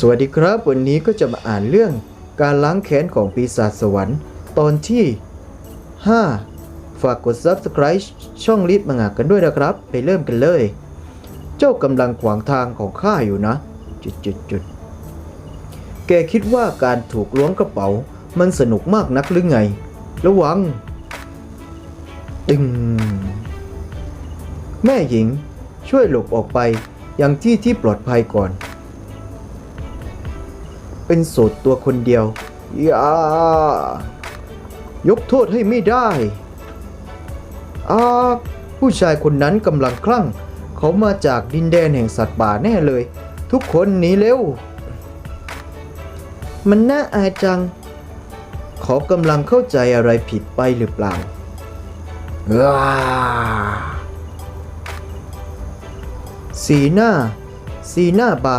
สวัสดีครับ วันนี้ก็จะมาอ่านเรื่องการล้างแค้นของปีศาจสวรรค์ ตอนที่ 5 ฝากกด Subscribe ช่องลิฟมังงะกันด้วยนะครับ ไปเริ่มกันเลย เจ้ากำลังขวางทางของข้าอยู่นะ จุดจุดจุดแกคิดว่าการถูกล้วงกระเป๋า มันสนุกมากนักหรือไง ระวัง ตึง แม่หญิงช่วยหลบออกไปยังที่ที่ปลอดภัยก่อน เป็นโสดตัวคนเดียว อย่า ยกโทษให้ไม่ได้อาผู้ชายคนนั้นกำลังคลั่ง เขามาจากดินแดนแห่งสัตว์ป่าแน่เลย ทุกคนหนีเร็ว มันน่าอายจัง เขากำลังเข้าใจอะไรผิดไปหรือเปล่าว้าสีหน้า สีหน้าบา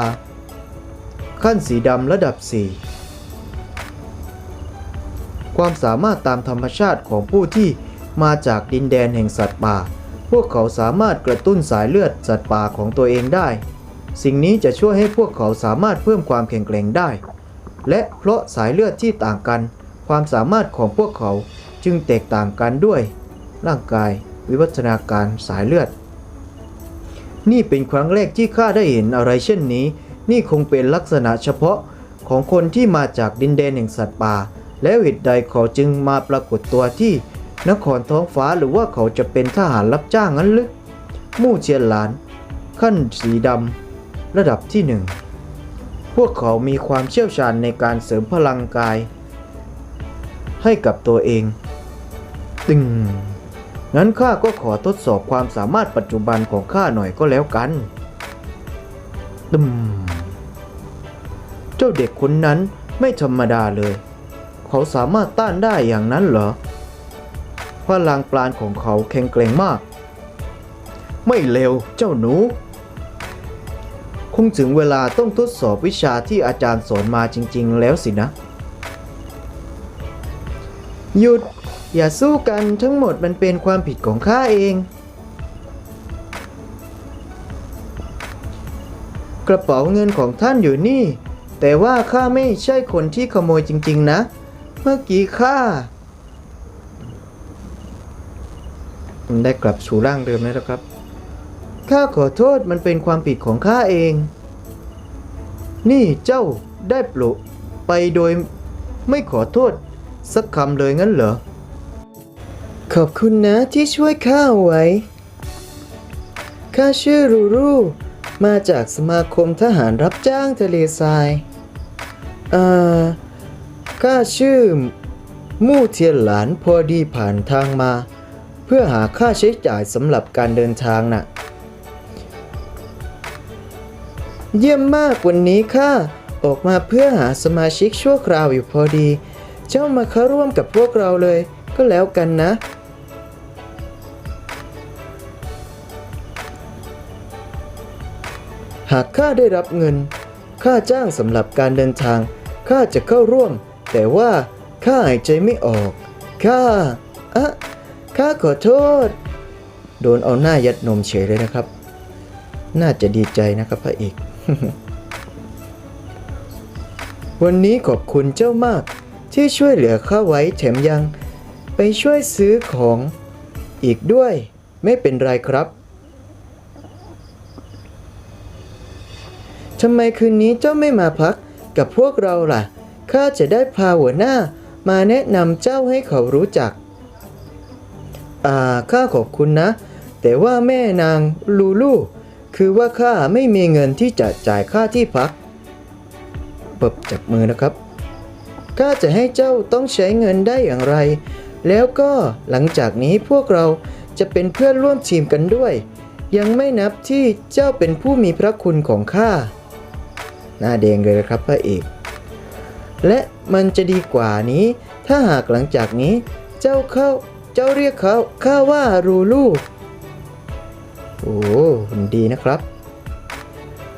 ขั้นสีดำระดับ 4 ความสามารถตามธรรมชาติของผู้ที่มาจากดินแดนแห่งสัตว์ป่า พวกเขาสามารถกระตุ้นสายเลือดสัตว์ป่าของตัวเองได้ สิ่งนี้จะช่วยให้พวกเขาสามารถเพิ่มความแข็งแกร่งได้ และเพราะสายเลือดที่ต่างกัน ความสามารถของพวกเขาจึงแตกต่างกันด้วย ร่างกาย วิวัฒนาการสายเลือด นี่เป็นครั้งแรกที่ข้าได้เห็นอะไรเช่นนี้ นี่คงเป็นลักษณะเฉพาะของคนที่มาจากดินแดนแห่งสัตว์ป่า แล้วเหตุใดเขาจึงมาปรากฏตัวที่นครท้องฟ้าหรือว่าเขาจะเป็นทหารรับจ้างงั้นหรือมู่เชียนหลาน ขั้นสีดำระดับที่หนึ่งพวกเขามีความเชี่ยวชาญในการเสริมพลังกาย ให้กับตัวเอง ตึงงั้นข้าก็ขอทดสอบความสามารถปัจจุบันของข้าหน่อยก็แล้วกันตึม เจ้าเด็กคนนั้นไม่ธรรมดาเลย เขาสามารถต้านได้อย่างนั้นเหรอพลังปราณของเขาแข็งแกร่งมาก ไม่เร็วเจ้าหนู คงถึงเวลาต้องทดสอบวิชาที่อาจารย์สอนมาจริง ๆ แล้วสินะ หยุด อย่าสู้กันทั้งหมดมันเป็นความผิดของข้าเองกระเป๋าเงินของท่านอยู่นี่ แต่ว่าข้าไม่ใช่คนที่ขโมยจริง ๆ นะ เมื่อกี้ข้าได้กลับสู่ร่างเดิมแล้วครับข้าขอโทษมันเป็นความผิดของข้าเอง นี่เจ้าได้โปรดไปโดยไม่ขอโทษสักคำเลยงั้นเหรอ ขอบคุณนะที่ช่วยข้าไว้ ข้าชื่อรูรู มาจากสมาคมทหารรับจ้างทะเลทราย เอ่อข้าชื่อมู่เทียนหลานพอดีผ่านทางมา เพื่อหาค่าใช้จ่ายสำหรับการเดินทางน่ะ เยี่ยมมากวันนี้ข้าออกมาเพื่อหาสมาชิกชั่วคราวอยู่พอดี เจ้ามาเข้าร่วมกับพวกเราเลยก็แล้วกันนะ หากข้าได้รับเงิน ค่าจ้างสำหรับการเดินทาง ข้าจะเข้าร่วม แต่ว่าข้าหายใจไม่ออก ข้าอะข้าขอโทษ โดนเอาหน้ายัดนมเฉยเลยนะครับ น่าจะดีใจนะครับพระเอกวันนี้ขอบคุณเจ้ามากที่ช่วยเหลือข้าไว้แถมยัง ไปช่วยซื้อของอีกด้วยไม่เป็นไรครับทำไมคืนนี้เจ้าไม่มาพัก กับพวกเราล่ะ ข้าจะได้พาหัวหน้ามาแนะนำเจ้าให้เขารู้จัก อ่า ข้าขอบคุณนะ แต่ว่าแม่นางลูลูคือว่าข้าไม่มีเงินที่จะจ่ายค่าที่พักเปิบจับมือนะครับ ข้าจะให้เจ้าต้องใช้เงินได้อย่างไร แล้วก็หลังจากนี้พวกเราจะเป็นเพื่อนร่วมทีมกันด้วย ยังไม่นับที่เจ้าเป็นผู้มีพระคุณของข้า หน้าแดงเลยนะครับพระเอก และมันจะดีกว่านี้ ถ้าหากหลังจากนี้ เจ้าเข้าเจ้าเรียกเขาข้าว่ารูลูโอ้หุ่นดีนะครับ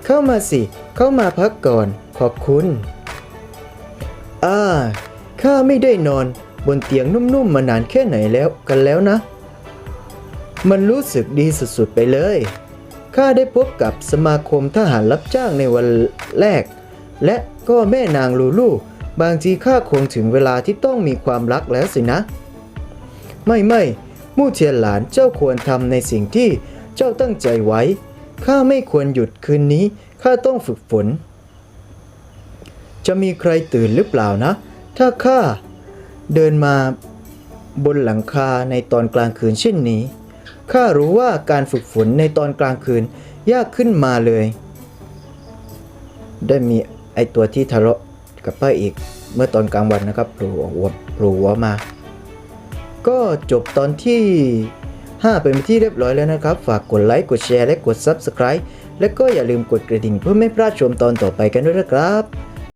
เข้ามาสิ เข้ามาพักก่อน ขอบคุณอ่าข้าไม่ได้นอนบนเตียงนุ่มๆมานานแค่ไหนแล้วกันแล้วนะ มันรู้สึกดีสุดๆไปเลย ข้าได้พบกับสมาคมทหารรับจ้างในวันแรก และก็แม่นางลูลู บางทีข้าคงถึงเวลาที่ต้องมีความรักแล้วสินะ ไม่ไม่มู่เทียนหลานเจ้าควรทำในสิ่งที่เจ้าตั้งใจไว้ ข้าไม่ควรหยุดคืนนี้ ข้าต้องฝึกฝน จะมีใครตื่นหรือเปล่านะ ถ้าข้าเดินมาบนหลังคาในตอนกลางคืนเช่นนี้ ข้ารู้ว่าการฝึกฝนในตอนกลางคืนยากขึ้นมาเลย ได้มีไอตัวที่ทะเลาะกับพระเอกเมื่อตอนกลางวันนะครับโผล่หัวโผล่หัวมา ก็จบตอนที่ 5 เป็นที่เรียบร้อยแล้วนะครับ ฝากกดไลค์ กดแชร์ และกด Subscribe และก็อย่าลืมกดกระดิ่งเพื่อไม่พลาดชมตอนต่อไปกันด้วยนะครับ